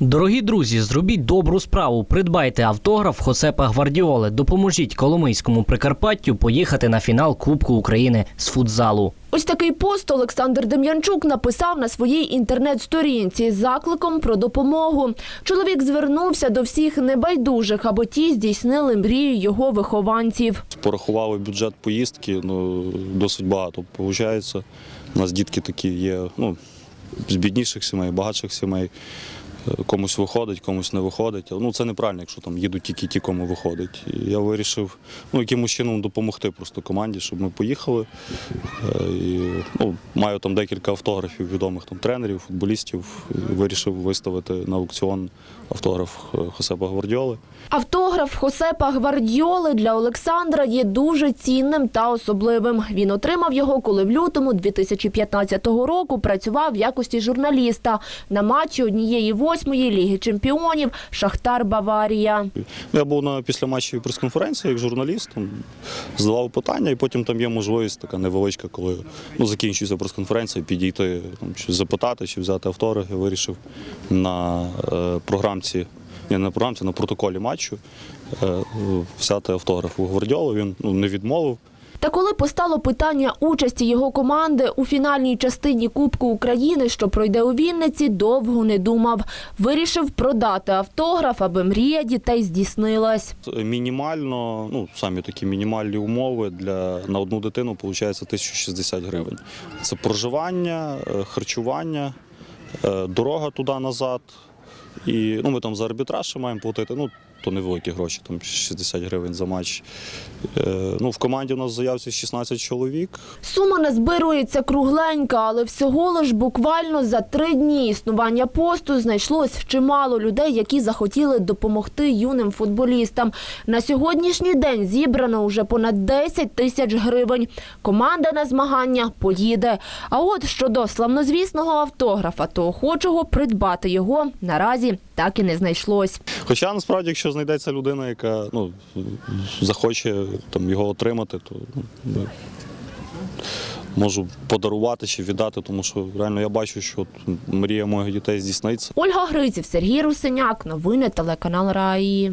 Дорогі друзі, зробіть добру справу. Придбайте автограф Хосепа Гвардіоли. Допоможіть Коломийському Прикарпаттю поїхати на фінал Кубку України з футзалу. Ось такий пост Олександр Дем'янчук написав на своїй інтернет-сторінці з закликом про допомогу. Чоловік звернувся до всіх небайдужих, аби ті здійснили мрію його вихованців. Порахували бюджет поїздки, ну досить багато виходить. У нас дітки такі є, ну, з бідніших сімей, багатших сімей. Комусь виходить, комусь не виходить. Ну це неправильно, якщо там їдуть тільки ті, кому виходить. Я вирішив ну, якимось чином допомогти просто команді, щоб ми поїхали. Е, І, ну, маю там декілька автографів відомих там тренерів, футболістів. Вирішив виставити на аукціон автограф е, Хосепа Гвардіоли. Автограф Хосепа Гвардіоли для Олександра є дуже цінним та особливим. Він отримав його, коли в лютому 2015 року працював в якості журналіста на матчі однієї восьмої ліги чемпіонів Шахтар Баварія. Я був на післяматчевій прес-конференції як журналіст, там, задавав питання, і потім там є можливість така невеличка, коли ну, закінчується прес-конференція, підійти там, чи запитати, чи взяти автограф. Я вирішив на е, програмці, не на програмці, на протоколі матчу е, взяти автограф у Гвардіолу. Він ну, не відмовив. Та коли постало питання участі його команди у фінальній частині Кубку України, що пройде у Вінниці, довго не думав. Вирішив продати автограф, аби мрія дітей здійснилась. Мінімально, ну самі такі мінімальні умови для на одну дитину виходить 1060 гривень. Це проживання, е, харчування, е, дорога туди назад. І ну, ми там за арбітраж маємо платити. Ну, то невеликі гроші, там 60 гривень за матч. Е, ну, в команді у нас в заявці 16 чоловік. Сума назбирується кругленька, але всього лиш буквально за три дні існування посту знайшлось чимало людей, які захотіли допомогти юним футболістам. На сьогоднішній день зібрано уже понад 10 тисяч гривень. Команда на змагання поїде. А от щодо славнозвісного автографа, то охочого придбати його наразі так і не знайшлось. Хоча насправді, якщо знайдеться людина, яка ну, захоче там, його отримати, то ну, можу подарувати чи віддати, тому що реально я бачу, що от мрія моїх дітей здійсниться. Ольга Гриців, Сергій Русиняк. Новини телеканал Раї.